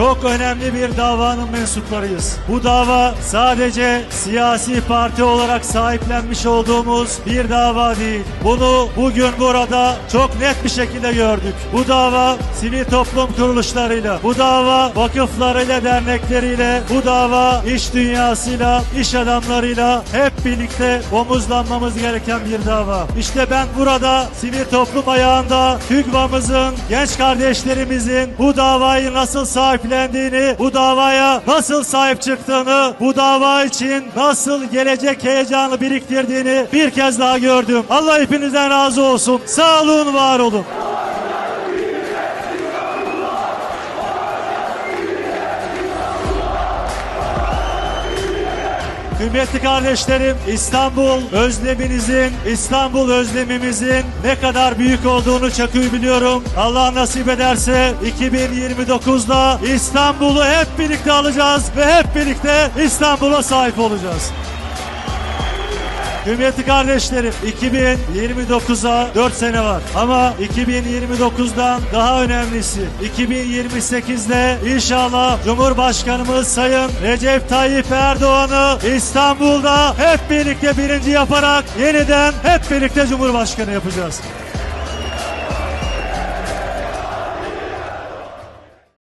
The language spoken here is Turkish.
çok önemli bir davanın mensuplarıyız. Bu dava sadece siyasi parti olarak sahiplenmiş olduğumuz bir dava değil. Bunu bugün burada çok net bir şekilde gördük. Bu dava sivil toplum kuruluşlarıyla, bu dava vakıflarıyla, dernekleriyle, bu dava iş dünyasıyla, iş adamlarıyla hep birlikte omuzlanmamız gereken bir dava. İşte ben burada sivil toplum ayağında TÜGVA'mızın, genç kardeşlerimizin bu davayı nasıl sahiplendiğini, bu davaya nasıl sahip çıktığını, bu dava için nasıl gelecek heyecanı biriktirdiğini bir kez daha gördüm. Allah hepinizden razı olsun. Sağ olun, var olun. Kıymetli kardeşlerim, İstanbul özleminizin, İstanbul özlemimizin ne kadar büyük olduğunu çok iyi biliyorum. Allah nasip ederse 2029'da İstanbul'u hep birlikte alacağız ve hep birlikte İstanbul'a sahip olacağız. Kıymetli kardeşlerim 2029'a 4 sene var ama 2029'dan daha önemlisi 2028'de inşallah Cumhurbaşkanımız Sayın Recep Tayyip Erdoğan'ı İstanbul'da hep birlikte birinci yaparak yeniden hep birlikte Cumhurbaşkanı yapacağız.